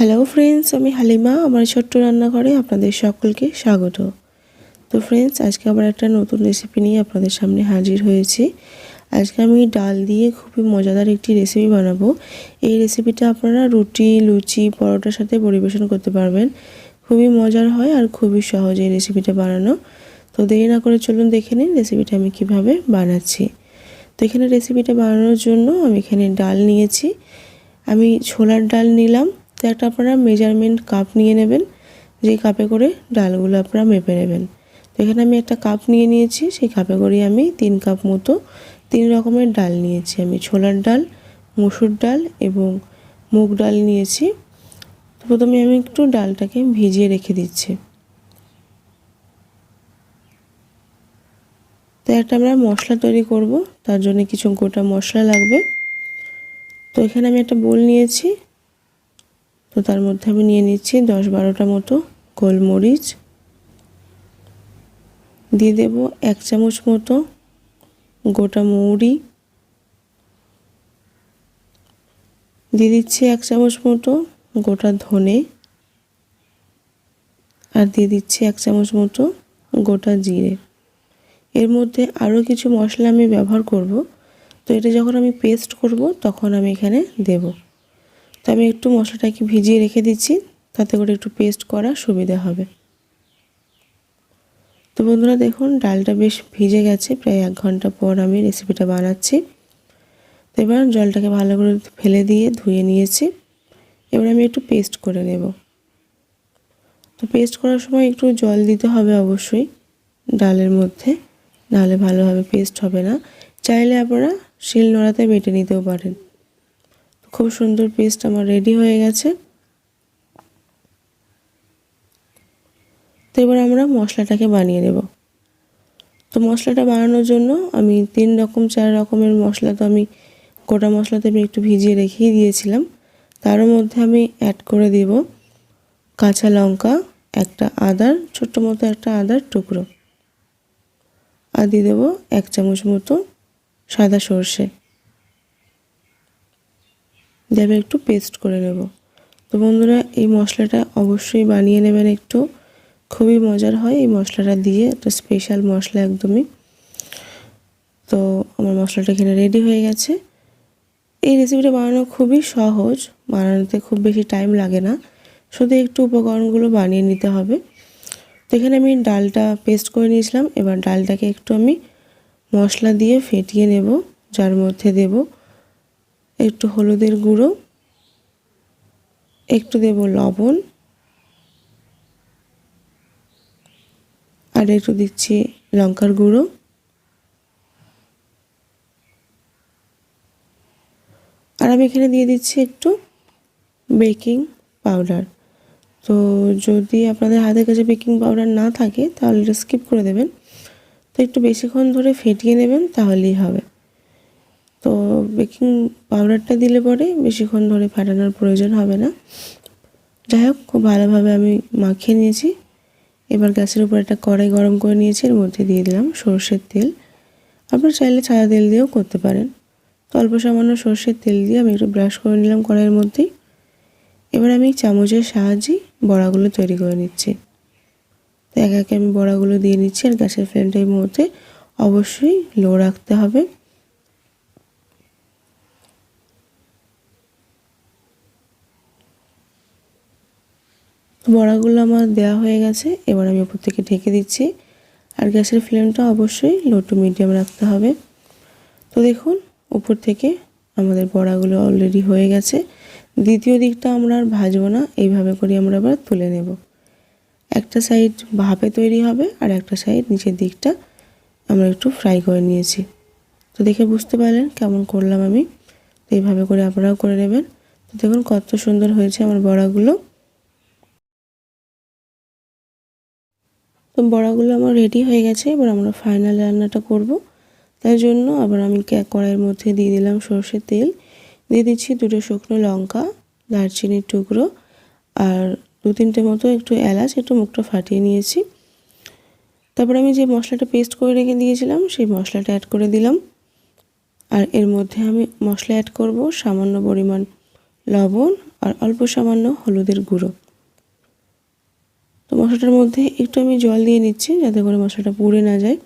Hello friends আমি হালিমা, আমার ছোট্ট রান্নাঘরে আপনাদের সকলকে স্বাগত। তো ফ্রেন্ডস আজকে আবার একটা নতুন রেসিপি নিয়ে আপনাদের সামনে হাজির হয়েছি। আজকে আমি ডাল দিয়ে খুবই মজাদার একটি রেসিপি বানাবো। এই রেসিপিটা আপনারা রুটি, লুচি, পরোটার সাথে পরিবেশন করতে পারবেন। খুবই মজার হয় আর খুবই সহজ এই রেসিপিটা বানানো। তো দেরি না করে চলুন দেখে নিন রেসিপিটা আমি কীভাবে বানাচ্ছি। তো এখানে রেসিপিটা বানানোর জন্য আমি এখানে ডাল নিয়েছি। আমি ছোলার ডাল নিলাম। তো একটা আপনারা মেজারমেন্ট কাপ নিয়ে নেবেন যে কাপে করে ডালগুলো আপনারা মেপে নেবেন। তো এখানে আমি একটা কাপ নিয়ে নিয়েছি, সেই কাপে করে আমি তিন কাপ মতো তিন রকমের ডাল নিয়েছি। আমি ছোলার ডাল, মুসুর ডাল এবং মুগ ডাল নিয়েছি। তো প্রথমে আমি একটু ডালটাকে ভিজিয়ে রেখে দিচ্ছি। তো একটা আমরা মশলা তৈরি করব, তার জন্য কিছু গোটা মশলা লাগবে। তো এখানে আমি একটা বোল নিয়েছি তো তার মধ্যে আমি নিয়ে নিচ্ছি দশ বারোটা মতো গোলমরিচ। দিয়ে দেব এক চামচ মতো গোটা মৌরি। দিয়ে দিচ্ছি এক চামচ মতো গোটা ধনে। আর দিয়ে দিচ্ছি এক চামচ মতো গোটা জিরে। এর মধ্যে আরও কিছু মশলা আমি ব্যবহার করব। তো এটা যখন আমি পেস্ট করব, তখন আমি এখানে দেবো। তো আমি একটু মশলাটাকে ভিজিয়ে রেখে দিচ্ছি, তাতে করে একটু পেস্ট করা সুবিধা হবে। তো বন্ধুরা দেখুন, ডালটা বেশ ভিজে গেছে, প্রায় এক ঘণ্টা পর আমি রেসিপিটা বানাচ্ছি। তো এবার জলটাকে ভালো করে ফেলে দিয়ে ধুয়ে নিয়েছি। এবার আমি একটু পেস্ট করে নেব। তো পেস্ট করার সময় একটু জল দিতে হবে অবশ্যই ডালের মধ্যে, নাহলে ভালোভাবে পেস্ট হবে না। চাইলে আপনারা শিল নোড়াতে বেটে নিতেও পারেন। খুব সুন্দর পেস্ট আমার রেডি হয়ে গেছে। তো এবার আমরা মশলাটাকে বানিয়ে নেব। তো মশলাটা বানানোর জন্য আমি তিন রকম, চার রকমের মশলা তো আমি গোটা মশলাতে আমি একটু ভিজিয়ে রেখেই দিয়েছিলাম। তার মধ্যে আমি অ্যাড করে দেব কাঁচা লঙ্কা, একটা আদার, ছোট্ট মতো একটা আদার টুকরো। আর দিয়ে দেবো এক চামচ মতো সাদা সর্ষে। দিয়ে আমি একটু পেস্ট করে নেব। তো বন্ধুরা, এই মশলাটা অবশ্যই বানিয়ে নেবেন একটু। খুবই মজার হয় এই মশলাটা দিয়ে একটা স্পেশাল মশলা একদমই। তো আমার মশলাটা এখানে রেডি হয়ে গেছে। এই রেসিপিটা বানানো খুবই সহজ বানানোতে খুব বেশি টাইম লাগে না। শুধু একটু উপকরণগুলো বানিয়ে নিতে হবে। তো এখানে আমি ডালটা পেস্ট করে নিয়েছিলাম। এবার ডালটাকে একটু আমি মশলা দিয়ে ফেটিয়ে নেব, যার মধ্যে দেবো একটু হলুদের গুঁড়ো, একটু দেব লবণ, আর একটু দিচ্ছি লঙ্কার গুঁড়ো। আর আমি এখানে দিয়ে দিচ্ছি একটু বেকিং পাউডার। তো যদি আপনাদের হাতের কাছে বেকিং পাউডার না থাকে, তাহলে এটা স্কিপ করে দেবেন। তো একটু বেশিক্ষণ ধরে ফেটিয়ে নেবেন, তাহলেই হবে। তো বেকিং পাউডারটা দিলে পরে বেশিক্ষণ ধরে ফাটানোর প্রয়োজন হবে না। যাই হোক, খুব ভালোভাবে আমি মাখিয়ে নিয়েছি। এবার গ্যাসের উপর একটা কড়াই গরম করে নিয়েছি, এর মধ্যে দিয়ে দিলাম সর্ষের তেল। আপনার চাইলে সাদা তেল দিয়েও করতে পারেন। তো অল্প সামান্য সর্ষের তেল দিয়ে আমি একটু ব্রাশ করে নিলাম কড়াইয়ের মধ্যেই। এবার আমি চামচের সাহায্যেই বড়াগুলো তৈরি করে নিচ্ছি। তো একে একে আমি বড়াগুলো দিয়ে নিচ্ছি আর গ্যাসের ফ্লেমটা এই মুহূর্তে অবশ্যই লো রাখতে হবে। বড়াগুলো আমার দেওয়া হয়ে গেছে, এবার আমি উপর থেকে ঢেকে দিচ্ছি। আর গ্যাসের ফ্লেমটা অবশ্যই লো টু মিডিয়াম রাখতে হবে। তো দেখুন, উপর থেকে আমাদের বড়াগুলো অলরেডি হয়ে গেছে। দ্বিতীয় দিকটা আমরা আর ভাজবো না, এইভাবে করে আমরা আবার তুলে নেব। একটা সাইড ভাপে তৈরি হবে আর একটা সাইড নিচের দিকটা আমরা একটু ফ্রাই করে নিয়েছি। তো দেখে বুঝতে পারলেন কেমন করলাম আমি। তো এইভাবে করে আপনারাও করে নেবেন। তো দেখুন কত সুন্দর হয়েছে আমার বড়াগুলো। বড়াগুলো আমার রেডি হয়ে গেছে, এবার আমরা ফাইনাল রান্নাটা করব। তাই জন্য আবার আমি কড়াইয়ের মধ্যে দিয়ে দিলাম সর্ষের তেল। দিয়ে দিচ্ছি দুটো শুকনো লঙ্কা, দারচিনির টুকরো আর দু তিনটে মতো একটু এলাচ, একটু মুখটা ফাটিয়ে নিয়েছি। তারপর আমি যে মশলাটা পেস্ট করে রেখে দিয়েছিলাম, সেই মশলাটা অ্যাড করে দিলাম। আর এর মধ্যে আমি মশলা অ্যাড করব সামান্য পরিমাণ লবণ আর অল্প সামান্য হলুদের গুঁড়ো। তো মশলাটার মধ্যে একটু আমি জল দিয়ে নিচ্ছি যাতে করে মশলাটা পুড়ে না যায়।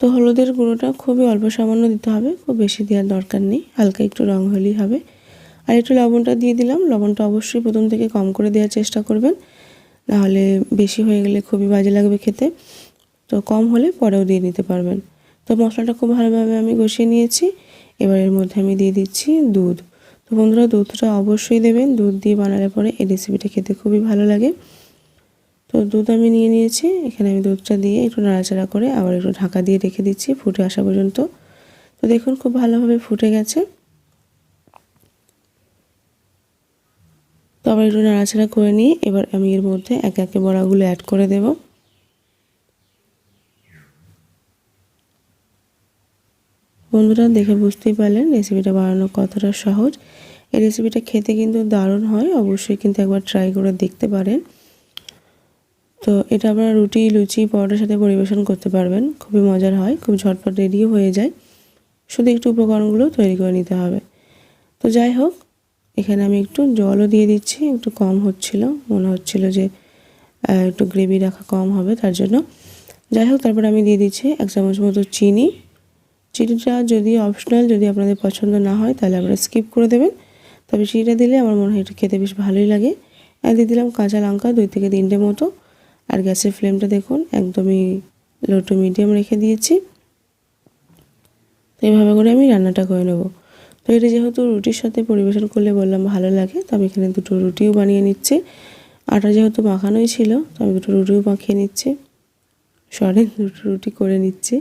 তো হলুদের গুঁড়োটা খুবই অল্প সামান্য দিতে হবে, খুব বেশি দেওয়ার দরকার নেই, হালকা একটু রং হলেই হবে। আর একটু লবণটা দিয়ে দিলাম, লবণটা অবশ্যই প্রথম থেকে কম করে দেওয়ার চেষ্টা করবেন নাহলে বেশি হয়ে গেলে খুবই বাজে লাগবে খেতে। তো কম হলে পরেও দিয়ে নিতে পারবেন। তো মশলাটা খুব ভালোভাবে আমি কষিয়ে নিয়েছি এবার এর মধ্যে আমি দিয়ে দিচ্ছি দুধ। তো বন্ধুরা, দুধটা অবশ্যই দেবেন। দুধ দিয়ে বানালে পরে এই রেসিপিটা খেতে খুবই ভালো লাগে। তো দুধ আমি নিয়ে নিয়েছি। এখানে আমি দুধটা দিয়ে একটু নাড়াচাড়া করে আবার একটু ঢাকা দিয়ে রেখে দিচ্ছি ফুটে আসা পর্যন্ত। তো দেখুন, খুব ভালোভাবে ফুটে গেছে। তো আবার একটু নাড়াচাড়া করে নিয়ে এবার আমি এর মধ্যে এক একে বড়াগুলো অ্যাড করে দেব। বন্ধুরা, দেখে বুঝতেই পারলেন রেসিপিটা বানানো কতটা সহজ। এই রেসিপিটা খেতে কিন্তু দারুণ হয়, অবশ্যই কিন্তু একবার ট্রাই করে দেখতে পারেন। তো এটা আপনারা রুটি, লুচি, পরোটার সাথে পরিবেশন করতে পারবেন, খুবই মজার হয়, খুব ঝটপট রেডিও হয়ে যায়। শুধু একটু উপকরণগুলো তৈরি করে নিতে হবে। তো যাই হোক, এখানে আমি একটু জলও দিয়ে দিচ্ছি, একটু কম হচ্ছিল, মনে হচ্ছিল যে একটু গ্রেভি রাখা কম হবে, তার জন্য। যাই হোক, তারপর আমি দিয়ে দিচ্ছি এক চামচ মতো চিনি চিনিটা যদি অপশনাল যদি আপনাদের পছন্দ না হয়, তাহলে আপনারা স্কিপ করে দেবেন। তবে চিনিটা দিলে আমার মনে হয় এটা খেতে বেশ ভালোই লাগে। আর দিয়ে দিলাম কাঁচা লঙ্কা দুই থেকে তিনটে মতো। আর গ্যাসের ফ্লেমটা দেখুন, একদমই লো টু মিডিয়াম রেখে দিয়েছি। তো এইভাবে করে আমি রান্নাটা করে নেব। তো এটা যেহেতু রুটির সাথে পরিবেশন করলে বললাম ভালো লাগে, তো আমি এখানে দুটো রুটিও বানিয়ে নিচ্ছি। আটা যেহেতু মাখানোই ছিল, তো আমি দুটো রুটিও মাখিয়ে নিচ্ছি। সরি দুটো রুটি করে নিচ্ছি।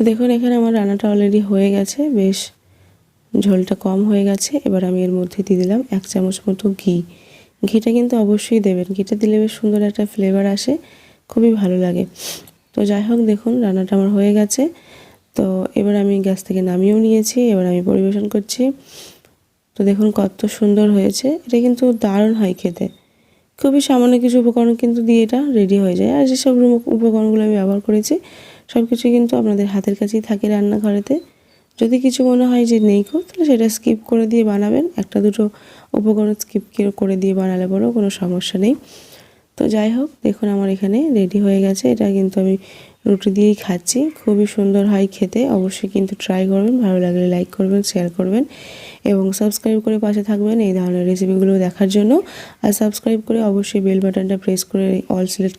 দেখুন, এখানে আমার রান্নাটা অলরেডি হয়ে গেছে, বেশ ঝোলটা কম হয়ে গেছে। এবার আমি এর মধ্যে দিয়ে দিলাম এক চামচ মতো ঘি। ঘিটা কিন্তু অবশ্যই দেবেন, ঘিটা দিলে বেশ সুন্দর একটা ফ্লেভার আসে, খুবই ভালো লাগে। তো যাই হোক, দেখুন, রান্নাটা আমার হয়ে গেছে। তো এবার আমি গ্যাস থেকে নামিয়েও নিয়েছি, এবার আমি পরিবেশন করছি। তো দেখুন, কত সুন্দর হয়েছে। এটা কিন্তু দারুণ হয় খেতে। খুবই সামান্য কিছু উপকরণ কিন্তু দিয়ে এটা রেডি হয়ে যায়। আর যেসব উপকরণগুলো আমি ব্যবহার করেছি সব কিছু কিন্তু আপনাদের হাতের কাছেই থাকে রান্নাঘরেতে। যদি কিছু মনে হয় যে নেই কো তাহলে সেটা স্কিপ করে দিয়ে বানাবেন। একটা দুটো উপকরণ স্কিপ করে দিয়ে বানালে পরেও কোনো সমস্যা নেই। তো যাই হোক, দেখুন আমার এখানে রেডি হয়ে গেছে। এটা কিন্তু আমি রুটি দিয়েই খাচ্ছি। খুবই সুন্দর হয় খেতে। অবশ্যই কিন্তু ট্রাই করবেন। ভালো লাগলে লাইক করবেন শেয়ার করবেন এবং সাবস্ক্রাইব করে পাশে থাকবেন এই ধরনের রেসিপিগুলো দেখার জন্য। আর সাবস্ক্রাইব করে অবশ্যই বেল বাটনটা প্রেস করে অল সিলেক্ট